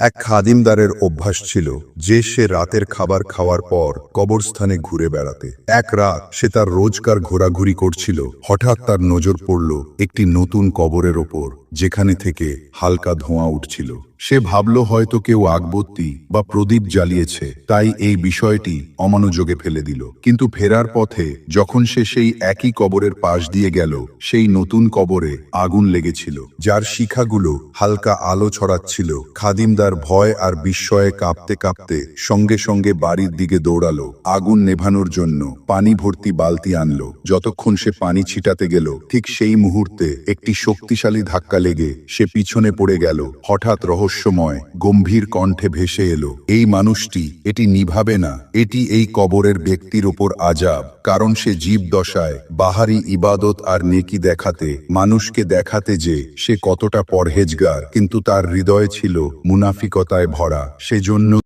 এক খাদিমদারের অভ্যাস ছিল যে সে রাতের খাবার খাওয়ার পর কবরস্থানে ঘুরে বেড়াতে। এক রাত সে তার রোজকার ঘোরাঘুরি করছিল। হঠাৎ তার নজর পড়ল একটি নতুন কবরের ওপর। যেখানে থেকে হালকা ধোঁয়া উঠছিল। সে ভাবল, হয়তো কেউ আগবত্তি বা প্রদীপ জ্বালিয়েছে, তাই এই বিষয়টি অমনোযোগে ফেলে দিল। কিন্তু ফেরার পথে যখন সে সেই একই কবরের পাশ দিয়ে গেল, সেই নতুন কবরে আগুন লেগেছিল, যার শিখাগুলো হালকা আলো ছড়াচ্ছিল। খাদিমদার ভয় আর বিস্ময়ে কাঁপতে কাঁপতে সঙ্গে সঙ্গে বাড়ির দিকে দৌড়ালো, আগুন নেভানোর জন্য পানি ভর্তি বালতি আনলো। যতক্ষণ সে পানি ছিটাতে গেল, ঠিক সেই মুহূর্তে একটি শক্তিশালী ধাক্কা লেগে সে পিছনে পড়ে গেল, হঠাৎ রহস্যময়, গম্ভীর কণ্ঠে ভেসে এলো, এই মানুষটি, এটি নিভাবে না, এটি এই কবরের ব্যক্তির ওপর আজাব কারণ সে জীব দশায় বাহারি ইবাদত আর নেকি দেখাতে, মানুষকে দেখাতে যে, সে কতটা পরহেজগার, কিন্তু তার হৃদয় ছিল মুনাফিকতায় ভরা, সেজন্য